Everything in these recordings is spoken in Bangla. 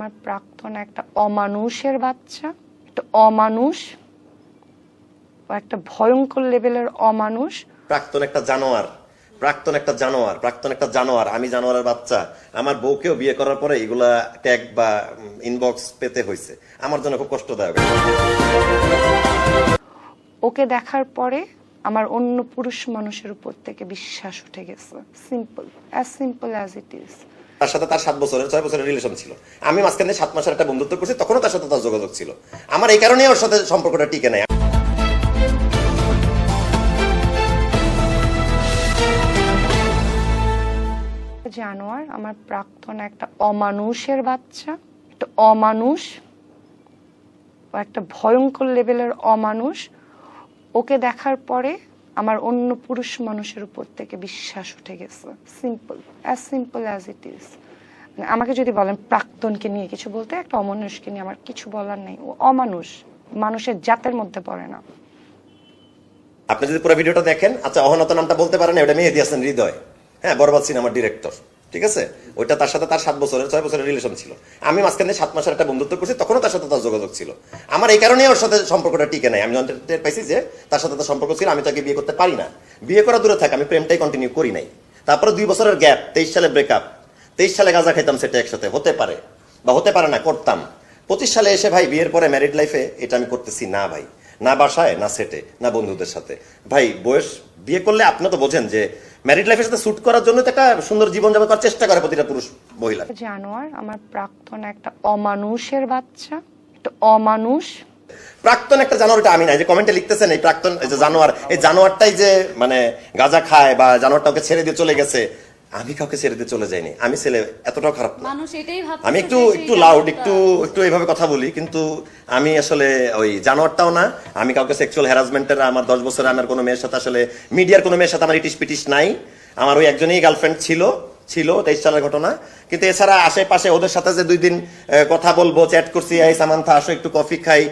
আমার প্রাক্তন একটা অমানুষের বাচ্চা একটা অমানুষ একটা ভয়ঙ্কর লেভেলের অমানুষ। প্রাক্তন একটা জানোয়ার প্রাক্তন একটা জানোয়ার প্রাক্তন একটা জানোয়ার আমি জানোয়ারের বাচ্চা। আমার বউকেও বিয়ে করার পরে এগুলা ট্যাগ বা ইনবক্স পেতে হয়েছে আমার জন্য খুব কষ্টদায়ক। ওকে দেখার পরে আমার অন্য পুরুষ মানুষের উপর থেকে বিশ্বাস উঠে গেছে। Simple as simple as it is তার সাথে তার সাত বছরের, ছয় বছরের রিলেশন ছিল। আমি মাঝখানে সাত মাসের একটা বন্ধুত্ব করছি, তখনও তার সাথে তার যোগাযোগ ছিল। আমার এই কারণেই ওর সাথে সম্পর্কটা টিকে নেয় জানোয়ার, আমার প্রাক্তন একটা অমানুষের বাচ্চা। একটা অমানুষ একটা ভয়ঙ্কর লেভেলের অমানুষ। ওকে দেখার পরে আমার অন্য পুরুষ মানুষের উপর থেকে বিশ্বাস উঠে গেছে। Simple as simple as it is আমাকে যদি বলেন প্রাক্তনকে নিয়ে কিছু বলতে, একটা অমানুষকে নিয়ে আমার কিছু বলার নেই। ও অমানুষ, মানুষের জাতের মধ্যে পড়ে না। আপনি যদি পুরো ভিডিওটা দেখেন আচ্ছা অহনত নামটা বলতে পারেন, এটা মেহেদি হাসান হৃদয়। হ্যাঁ বরবাদ সিনেমার ডিরেক্টর ঠিক আছে? ওইটা তার সাথে তার সাত বছরের, ছয় বছরের রিলেশন ছিল। আমি মাঝখানে সাত মাসের একটা বন্ধুত্ব করছি, তখনও তার সাথে তার যোগাযোগ ছিল। আমার এই কারণেই ওর সাথে সম্পর্কটা টিকে নাই। আমি টের পাইছি যে তার সাথে তার সম্পর্ক ছিল, আমি তাকে বিয়ে করতে পারি না। বিয়ে করা দূরে থাকে, আমি প্রেমটাই কন্টিনিউ করি নাই। তারপরে দুই বছরের গ্যাপ তেইশ সালে ব্রেকআপ তেইশ সালে গাঁজা খাইতাম সেটা একসাথে, হতে পারে বা হতে পারে না, করতাম। পঁচিশ সালে এসে ভাই, বিয়ের পরে ম্যারিড লাইফে এটা আমি করতেছি না ভাই। না বাসায়, না সেটে না বন্ধুদের সাথে। ভাই, বয়স, বিয়ে করলে আপনি তো বোঝেন যে ম্যারিড লাইফের সাথে স্যুট করার জন্য একটা সুন্দর জীবন যাপন করার চেষ্টা করে প্রতিটা পুরুষ মহিলা। জানোয়ার আমার প্রাক্তন একটা অমানুষের বাচ্চা একটা অমানুষ। প্রাক্তন একটা জানোয়ারটা আমি না এই যে কমেন্টে লিখতেছেন এই প্রাক্তন এই যে জানোয়ার এই জানোয়ারটাই যে মানে গাঁজা খায় বা জানোয়ারটা ওকে ছেড়ে দিয়ে চলে গেছে আমি কাউকে ছেড়ে দিয়ে চলে যাইনি। আমি ছেলে এতটাও খারাপ না। আমি একটু একটু লাউড একটু একটু এইভাবে কথা বলি কিন্তু আমি আসলে ওই জানোয়ারটাও না। আমি কাউকে সেক্সুয়াল হ্যারাসমেন্টের আমার দশ বছরে আমার কোনো মেয়ের সাথে আসলে মিডিয়ার কোনো মেয়ের সাথে আমার ইটিস পিটিস নাই। আমার ওই একজনই গার্লফ্রেন্ড ছিল ছিল তেইশ সালের ঘটনা। কিন্তু এছাড়া আশেপাশে ওদের সাথে যে দুই দিন কথা বলব চ্যাট করছি এই সামান্থা আসো একটু কফি খাই।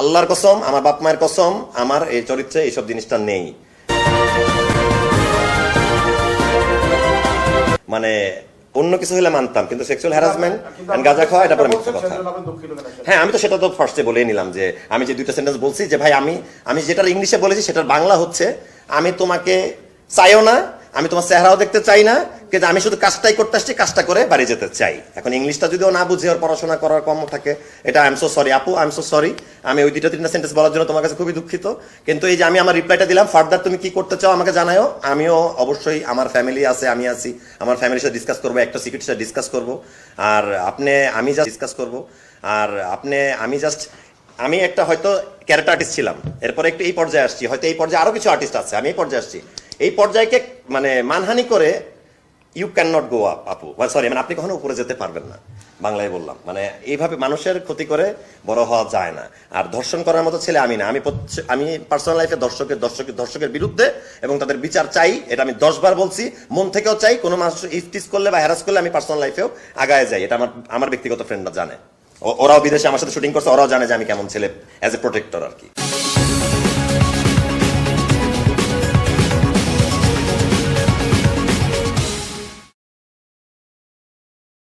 আল্লাহর কসম আমার বাপ মায়ের কসম আমার এই চরিত্রে এইসব জিনিসটা নেই। মানে অন্য কিছু হলে মানতাম কিন্তু সেক্সুয়াল হ্যারাসমেন্ট গাঁজা খাওয়া এটা পরে মিথ্যা কথা। হ্যাঁ আমি তো সেটা তো ফার্স্টে বলেই নিলাম যে আমি যে দুইটা সেন্টেন্স বলছি যে ভাই আমি আমি যেটা ইংলিশে বলেছি সেটার বাংলা হচ্ছে আমি তোমাকে চাইও না আমি তোমার চেহারাও দেখতে চাই না কিন্তু আমি শুধু কাজটাই করতে আসছি, কাজটা করে বাড়ি যেতে চাই। এখন ইংলিশটা যদিও না বুঝে ওর পড়াশোনা করার কম থাকে, এটা আই এম সো সরি আপু আই এম সো সরি আমি ওই দুইটা তিনটা সেন্টেন্স বলার জন্য তোমার কাছে খুবই দুঃখিত। কিন্তু এই যে আমি আমার রিপ্লাইটা দিলাম ফার্দার তুমি কি করতে চাও আমাকে জানাও আমিও অবশ্যই আমার ফ্যামিলি আছে, আমি আছি। আমার ফ্যামিলির সাথে ডিসকাস করব, একটা সিক্রেট সাথে ডিসকাস করব। আর আপনি, আমি জাস্ট ডিসকাস করব। আর আপনি, আমি জাস্ট আমি একটা হয়তো ক্যারেক্টার আর্টিস্ট ছিলাম। এরপরে একটু এই পর্যায়ে আসছি। হয়তো এই পর্যায়ে আরও কিছু আর্টিস্ট আছে, আমি এই পর্যায়ে আসছি। এই পর্যায়কে মানে মানহানি করে you can not go up আপু সরি মানে আপনি কখনো উপরে যেতে পারবেন না। বাংলায় বললাম। মানে এইভাবে মানুষের ক্ষতি করে বড় হওয়া যায় না। আর ধর্ষণ করার মতো ছেলে আমি না। আমি আমি পার্সোনাল লাইফে দর্শকের দর্শকের দর্শকের বিরুদ্ধে এবং তাদের বিচার চাই। এটা আমি দশবার বলছি। মন থেকেও চাই কোনো মানুষ ইফটিস করলে বা হ্যারাস করলে আমি পার্সোনাল লাইফেও আগায় যাই। এটা আমার আমার ব্যক্তিগত ফ্রেন্ডরা জানে। ওরাও বিদেশে আমার সাথে শুটিং করছে। ওরাও জানে যে আমি কেমন ছেলে অ্যাজ এ প্রোটেক্টর আর কি।